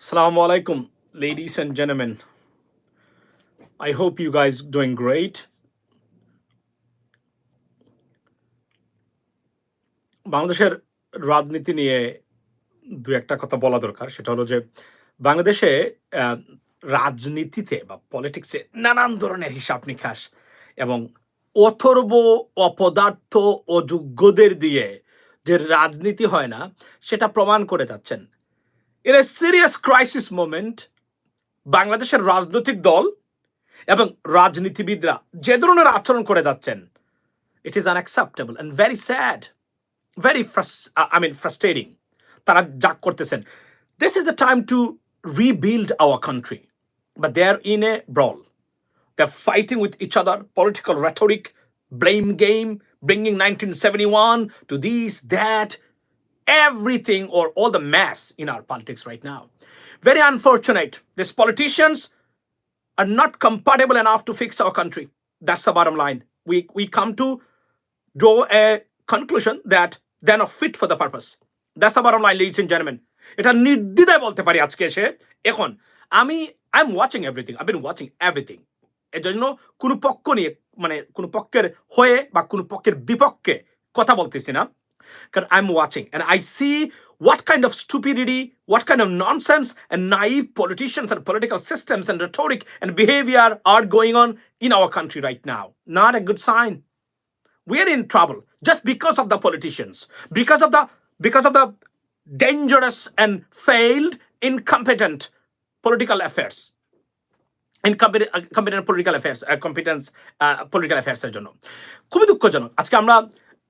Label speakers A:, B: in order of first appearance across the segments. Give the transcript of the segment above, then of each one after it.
A: Assalamu alaikum, ladies and gentlemen. I hope you guys doing great. বাংলাদেশের রাজনীতি নিয়ে দু একটা কথা বলা দরকার সেটা হলো যে বাংলাদেশে রাজনীতিতে বা পলিটিক্সে নানান ধরনের হিসাব নিকাশ এবং অথর্ব অপদার্থ অযোগ্যদের দিয়ে যে রাজনীতি হয় না সেটা প্রমাণ করে যাচ্ছেন in a serious crisis moment বাংলাদেশের রাজনৈতিক দল এবং রাজনীতিবিদরা যে ধরনের আচরণ করে যাচ্ছেন it is unacceptable and very sad very I mean frustrating তারা যা করতেছেন। This is the time to rebuild our country but they are in a brawl They're fighting with each other, political rhetoric, blame game, bringing 1971 to this, that, everything or all the mess in our politics right now. Very unfortunate. These politicians are not compatible enough to fix our country. That's the bottom line. We, we come to draw a conclusion that they're not fit for the purpose. That's the bottom line, ladies and gentlemen. এটা নির্দ্বিধায় বলতে পারি আজকে এসে এখন আমি I am watching everything I been watching everything এর জন্য কোনো পক্ষ নিয়ে মানে কোনো পক্ষের হয়ে বা কোনো পক্ষের বিপক্ষে কথা বলতেছি না কারণ I am watching and I see what kind of stupidity, what kind of nonsense and naive politicians and political systems and rhetoric and behavior are going on in our country right now. Not a good sign. We're in trouble just because of the politicians, because of the because of the dangerous and failed, incompetent political affairs. Incompetent, uh, competent political affairs, uh, competence uh, political affairs এর জন্য খুবই দুঃখজনক আজকে আমরা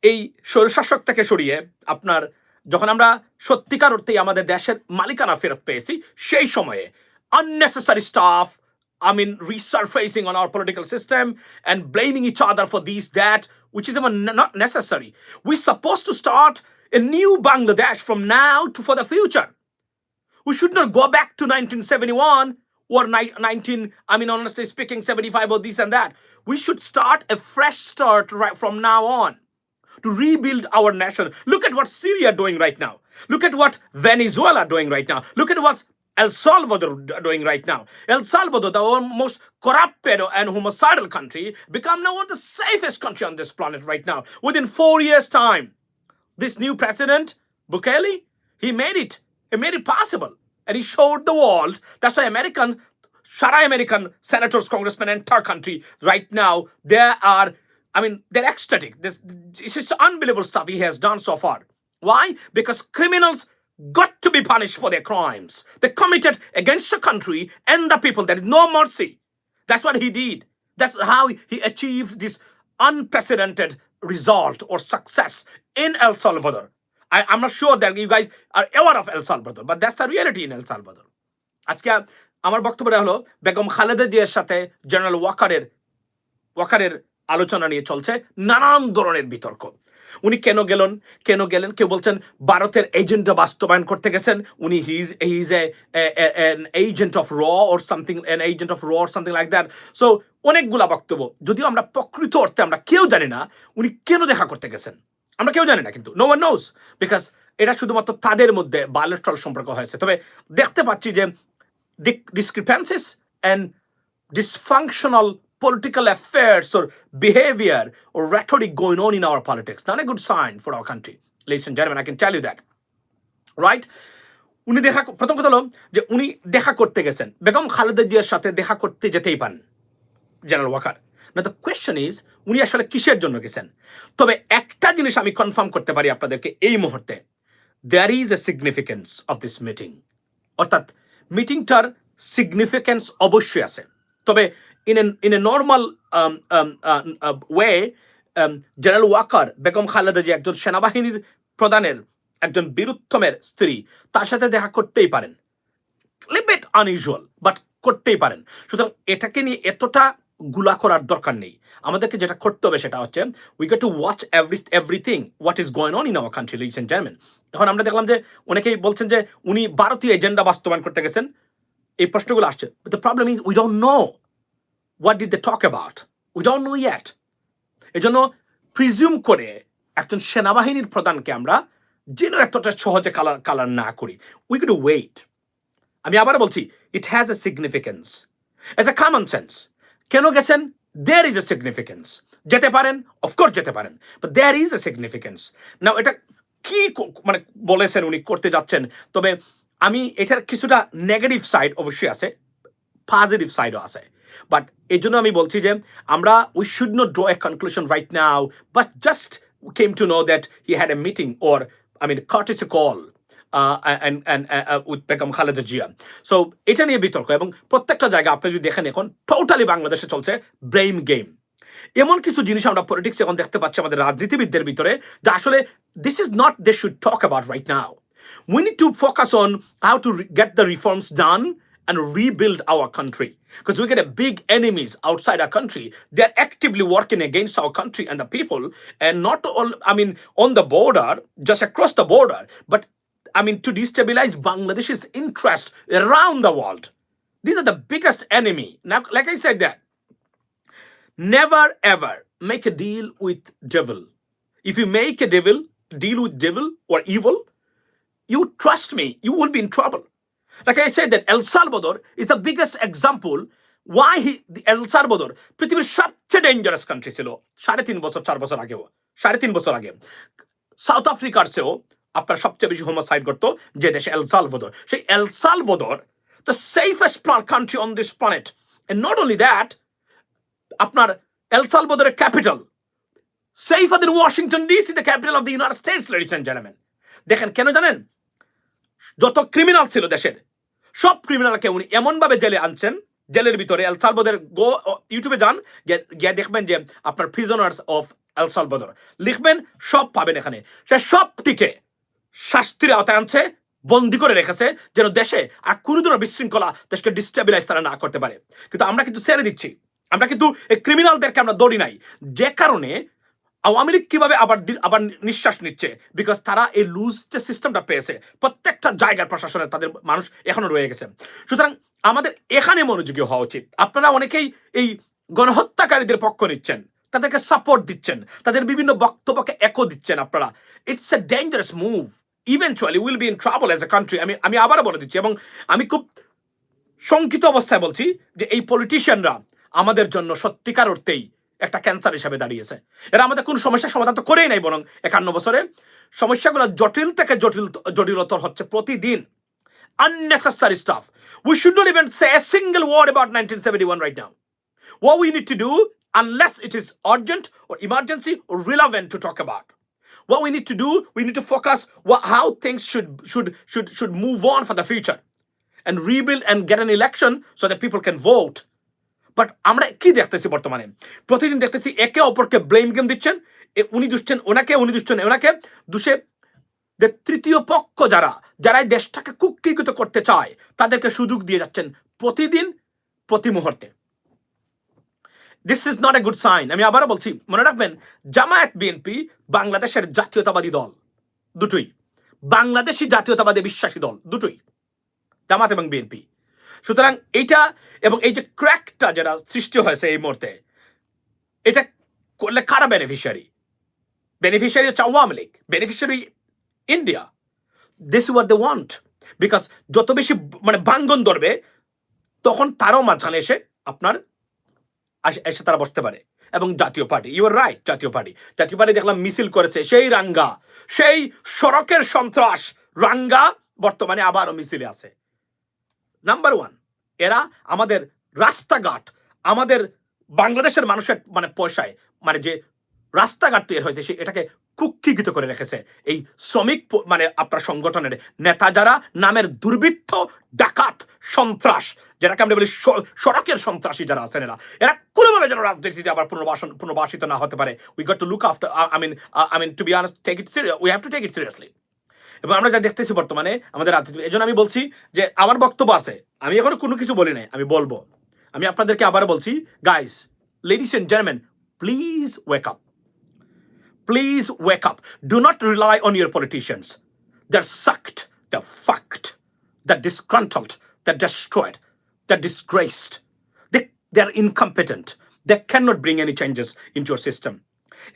A: এই স্বৈরশাসক থেকে সরিয়ে আপনার যখন আমরা সত্যিকার অর্থেই আমাদের দেশের মালিকানা ফেরত পেয়েছি সেই সময়ে unnecessary stuff I mean resurfacing on our political system and blaming each other for this that which is even not necessary we're supposed to start a new Bangladesh from now to for the future we should not go back to 1971 or ni- 19 i mean honestly speaking 75 or this and that we should start a fresh start right from now on to rebuild our nation look at what syria doing right now look at what venezuela doing right now look at what El Salvador doing right now. El Salvador, the most corrupted and homicidal country, become now one of the safest country on this planet right now. Within four years' time, this new president, Bukele, he made it. He made it possible. And he showed the world. That's why American, Shara American senators, congressmen, entire country right now, they are, I mean, they're ecstatic. This, this is unbelievable stuff he has done so far. Why? Because criminals got to be punished for their crimes. They committed against the country and the people. There is no mercy. That's what he did. That's how he achieved this unprecedented result or success in El Salvador. I, I'm not sure that you guys are aware of El Salvador, but that's the reality in El Salvador. আজকে আমার বক্তব্যটা হলো বেগম খালেদা জিয়ার সাথে general ওয়াকারের ওয়াকারের আলোচনা নিয়ে চলছে নানান ধরনের বিতর্ক। উনি কেন গেলেন? কেন গেলেন? কেউ বলছেন, ভারতের এজেন্ডা বাস্তবায়ন করতে গেছেন। উনি his his a an agent of raw or something, an agent of raw or something like that. So, অনেকগুলা বক্তব্য। যদিও আমরা প্রকৃত অর্থে আমরা কেউ জানি না, উনি কেন দেখা করতে গেছেন? আমরা কেউ জানি না কিন্তু। নো ওয়ান নোজ বিকজ এটা শুধুমাত্র তাদের মধ্যে বায়োলেট্রাল সম্পর্ক হয়েছে। তবে দেখতে পাচ্ছি যে discrepancies and dysfunctional political affairs or behavior or rhetoric going on in our politics. Not a good sign for our country. Ladies and gentlemen, I can tell you that. Right? উনি দেখা প্রথম কথা হলো যে উনি দেখা করতে গেছেন বেগম খালেদা জিয়ার সাথে দেখা করতে যেতেই পান জেনারেল ওয়াকার না দ্য কোয়েশ্চেন ইজ উনি আসলে কিসের জন্য গেছেন তবে একটা জিনিস আমি কনফার্ম করতে পারি আপনাদেরকে এই মুহূর্তে there is a significance of this meeting অর্থাৎ মিটিংটার সিগনিফিকেন্স অবশ্যই আছে তবে in a in a normal way general Waker Begum Khaleda যে একজন সেনাবাহিনীর প্রধানের, একজন বীরুত্তমের স্ত্রী, তার সাথে দেখা করতেই পারেন। লিমিট আনইউজুয়াল বাট করতেই পারেন। সুতরাং এটাকে নিয়ে এতটা গুলা করার দরকার নেই। আমাদেরকে যেটা করতে হবে সেটা হচ্ছে we get to watch every everything what is going on in our country ladies and gentleman এখন আমরা দেখলাম যে অনেকেই বলছেন যে উনি ভারতীয় এজেন্ডা বাস্তবায়ন করতে গেছেন। এই প্রশ্নগুলো আসছে। The problem is we don't know what did they talk about we don't know yet এজন্য প্রিজিউম করে একজন সেনাবাহিনীর প্রধানকে আমরা যেন এতটা সহজে কালার কালার না করি। উই কুড ওয়েট আমি আবার বলছি it has a significance as a common sense কেন গেছেন? দেয়ার ইজ এ সিগনিফিকেন্স যেতে পারেন? অফকোর্স যেতে পারেন। But there is a significance না এটা ক- মানে বলেছেন উনি, করতে যাচ্ছেন? তবে আমি এটার কিছুটা নেগেটিভ সাইড অবশ্যই আছে পজিটিভ সাইডও আছে। বাট এই জন্য আমি বলছি যে আমরা we should not draw a conclusion right now but just came to know that he had a meeting or I mean caught is a call with Begum Khaleda Zia so এটা নিয়ে বিতর্ক এবং প্রত্যেকটা জায়গা আপনি যদি দেখেন এখন টোটালি বাংলাদেশে চলছে ব্রেইম গেম এমন কিছু জিনিস আমরা পলিটিক্স এখন দেখতে পাচ্ছি আমাদের রাজনীতিবিদদের ভিতরে, যা আসলে this is not they should talk about right now need to focus on how to re- get the reforms done and rebuild our country. Because we get a big enemies outside our country. They're actively working against our country and the people and not all i mean on the border just across the border but i mean to destabilize bangladesh's interest around the world. These are the biggest enemy. Now like i said that never ever make a deal with devil. If you make a devil deal with devil or evil you trust me, you will be in trouble. Like I said, that El Salvador is the biggest example why he El Salvador পৃথিবীর সবচেয়ে dangerous country ছিল। সাড়ে তিন বছর চার বছর আগেও। সাড়ে তিন বছর আগে। সাউথ আফ্রিকার চেয়েও আপনার সবচেয়ে বেশি হোমোসাইড করতো যে দেশে এল সালভদর সেই El Salvador the safest country on this planet and not only that আপনার El সালভদরের capital safer than Washington DC the capital of the United States ladies and gentleman দেখেন কেন জানেন? যত ক্রিমিনাল ছিল দেশের সব ক্রিমিনালকে উনি এমনভাবে জেলে আনছেন, জেলের ভিতরে এল সালবদর গো ইউটিউবে যান, গিয়ে- দেখবেন যে আপনার প্রিজনার্স অফ এল সালবদর লিখবেন, সব পাবেন এখানে। সে সবটিকে শাস্তির আওতায় আনছে, বন্দি করে রেখেছে, যেন দেশে আর কোনো ধরনের বিশৃঙ্খলা দেশকে ডিস্টাবিলাইজ তারা না করতে পারে। কিন্তু আমরা কিন্তু ছেড়ে দিচ্ছি। আমরা কিন্তু এই ক্রিমিনালদেরকে আমরা দৌড়ি নাই। যে কারণে আওয়ামী লীগ কীভাবে আবার আবার নিঃশ্বাস নিচ্ছে? বিকজ তারা এই লুজ যে সিস্টেমটা পেয়েছে, প্রত্যেকটা জায়গার প্রশাসনের তাদের মানুষ এখনও রয়ে গেছে। সুতরাং আমাদের এখানে মনোযোগী হওয়া উচিত। আপনারা অনেকেই এই গণহত্যাকারীদের পক্ষ নিচ্ছেন, তাদেরকে সাপোর্ট দিচ্ছেন, তাদের বিভিন্ন বক্তব্যকে একো দিচ্ছেন আপনারা। It's a dangerous move eventually will be in trouble as a country আমি আমি আবারও বলে দিচ্ছি, এবং আমি খুব শঙ্কিত অবস্থায় বলছি যে এই পলিটিশিয়ানরা আমাদের জন্য সত্যিকার অর্থেই একটা ক্যান্সার হিসাবে দাঁড়িয়েছে এরা আমাদের কোন সমস্যার সমাধান তো করেই নাই বরং একান্ন বছরে সমস্যাগুলো জটিল থেকে জটিল জটিলতর হচ্ছে প্রতিদিন unnecessary stuff. We should not even say a single word about 1971 right now. What we need to do, unless it is urgent or emergency or relevant to talk about, what we need to do, we need to focus what, how things should should should should move on for the future, and rebuild and get an election so that people can vote. But আমরা কি দেখতেছি বর্তমানে? প্রতিদিন দেখতেছি একে অপরকে blame game দিচ্ছেন। উনি দুষছেন ওনাকে, উনি দুষছেন ওনাকে। দুষে যে তৃতীয় পক্ষ যারা যারা এই দেশটাকে কুক্ষিগত করতে চায়, তাদেরকে সুযোগ দিয়ে যাচ্ছেন প্রতিদিন, প্রতি মুহূর্তে। This is not a good sign আমি আবারও বলছি, মনে রাখবেন, জামায়াত বিএনপি বাংলাদেশের জাতীয়তাবাদী দল। দুটোই। বাংলাদেশি জাতীয়তাবাদী বিশ্বাসী দল। দুটোই। জামাত এবং বিএনপি সুতরাং এইটা এবং এই যে ক্র্যাকটা যেটা সৃষ্টি হয়েছে এই মুহূর্তে, এটা করলে কারা বেনিফিশিয়ারি বেনিফিশিয়ারি হচ্ছে Awami League beneficiary India this war they want because যত বেশি মানে ভাঙ্গন ধরবে, তখন তারাও মাঝখানে এসে আপনার এসে তারা বসতে পারে। এবং Jatiya party you are right Jatiya party. Jatiya party দেখলাম মিছিল করেছে, সেই রাঙ্গা, সেই সড়কের সন্ত্রাস রাঙ্গা বর্তমানে আবারও মিছিলে আছে। নাম্বার ওয়ান এরা আমাদের রাস্তাঘাট, আমাদের বাংলাদেশের মানুষের মানে পয়সায় মানে যে রাস্তাঘাট তৈরি হয়েছে সে এটাকে কুক্ষিগত করে রেখেছে। এই শ্রমিক মানে আপনার সংগঠনের নেতা যারা, নামের দুর্বৃত্ত, ডাকাত, সন্ত্রাস, যেটাকে আমরা বলি সড়কের সন্ত্রাসী যারা আছেন এরা এরা কোনোভাবে যেন রাজনীতিতে আবার পুনর্বাসন পুনর্বাসিত না হতে পারে। We got to look after I mean I mean to be earners take it serious we have to take it seriously এবং আমরা যা দেখতেছি বর্তমানে আমাদের রাজনীতি এই জন্য আমি বলছি যে আমার বক্তব্য আছে আমি এখনও কোনো কিছু বলি নাই আমি বলব। আমি আপনাদেরকে আবার বলছি guys ladies and gentleman please wake up please wake up do not rely on your politicians they're sucked the fucked the disgruntled the destroyed the disgraced they, they're incompetent. They cannot bring any changes into your system.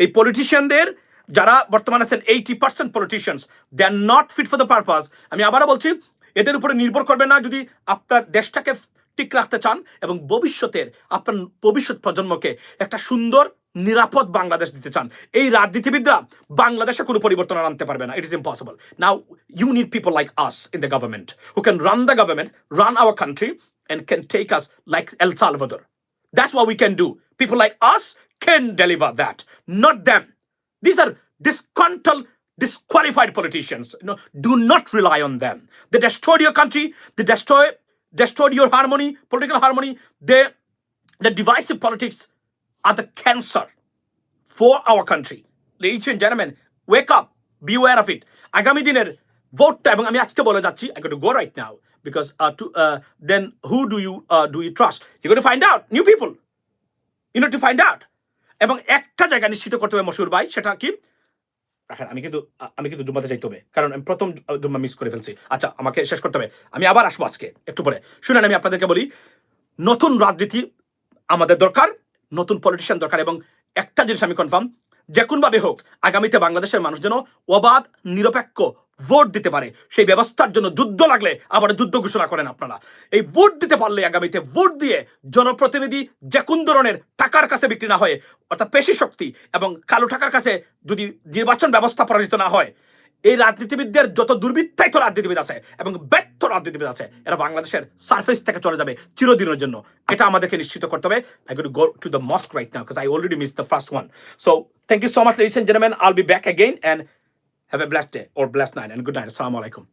A: এই পলিটিশিয়ানদের যারা বর্তমানে আছেন eighty percent politicians they are not fit for the purpose আমি আবারও বলছি এদের উপরে নির্ভর করবে না যদি আপনার দেশটাকে ঠিক রাখতে চান এবং ভবিষ্যতের আপনার ভবিষ্যৎ প্রজন্মকে একটা সুন্দর নিরাপদ বাংলাদেশ দিতে চান এই রাজনীতিবিদরা বাংলাদেশে কোনো পরিবর্তন আনতে পারবে না it is impossible now you need people like us in the government who can run the government run our country and can take us like El Salvador. That's what we can do. People like us can deliver that, not them. These are disgruntled, disqualified politicians. You know, do not rely on them. They destroyed your country. They destroy, destroyed your harmony, political harmony. They, the divisive politics are the cancer for our country. Ladies and gentlemen, wake up, be aware of it. আগামী দিনের ভোটটা এবং আমি আজকে বলে যাচ্ছি I got to go right now because uh, to uh, then who do you uh, do you trust? You got to find out new people. এবং একটা জায়গা নিশ্চিত করতে হবে মশুর ভাই, সেটা কি? রাখেন, আমি কিন্তু আমি কিন্তু জুম্মাতে চাইতে হবে, কারণ আমি প্রথম জুম্মা মিস করে ফেলছি। আচ্ছা আমাকে শেষ করতে হবে। আমি আবার আসব আজকে, একটু পরে। শুনেন, আমি আপনাদেরকে বলি, নতুন রাজনীতি আমাদের দরকার, নতুন পলিটিশিয়ান দরকার, এবং একটা জিনিস আমি কনফার্ম যে কোনভাবে হোক, আগামীতে বাংলাদেশের মানুষ যেন অবাধ, নিরপেক্ষ ভোট দিতে পারে। সেই ব্যবস্থার জন্য যুদ্ধ লাগলে আবার যুদ্ধ ঘোষণা করেন আপনারা। এই ভোট দিতে পারলে আগামীতে ভোট দিয়ে জনপ্রতিনিধি যে কোন ধরনের টাকার কাছে বিক্রি না হয়, অর্থাৎ পেশি শক্তি এবং কালো টাকার কাছে যদি নির্বাচন ব্যবস্থা পরাজিত না হয় এই রাজনীতিবিদদের যত দুর্বৃত্তায়িত রাজনীতিবিদ আছে এবং ব্যর্থ রাজনীতিবিদ আছে, এরা বাংলাদেশের সার্ফেস থেকে চলে যাবে চিরদিনের জন্য। এটা আমাদেরকে নিশ্চিত করতে হবে। I good go to the mosque right now because I already miss the first one so thank you so much ladies and gentlemen. I'll be back again and have a blast day or blast nine and good night আসসালামু alaikum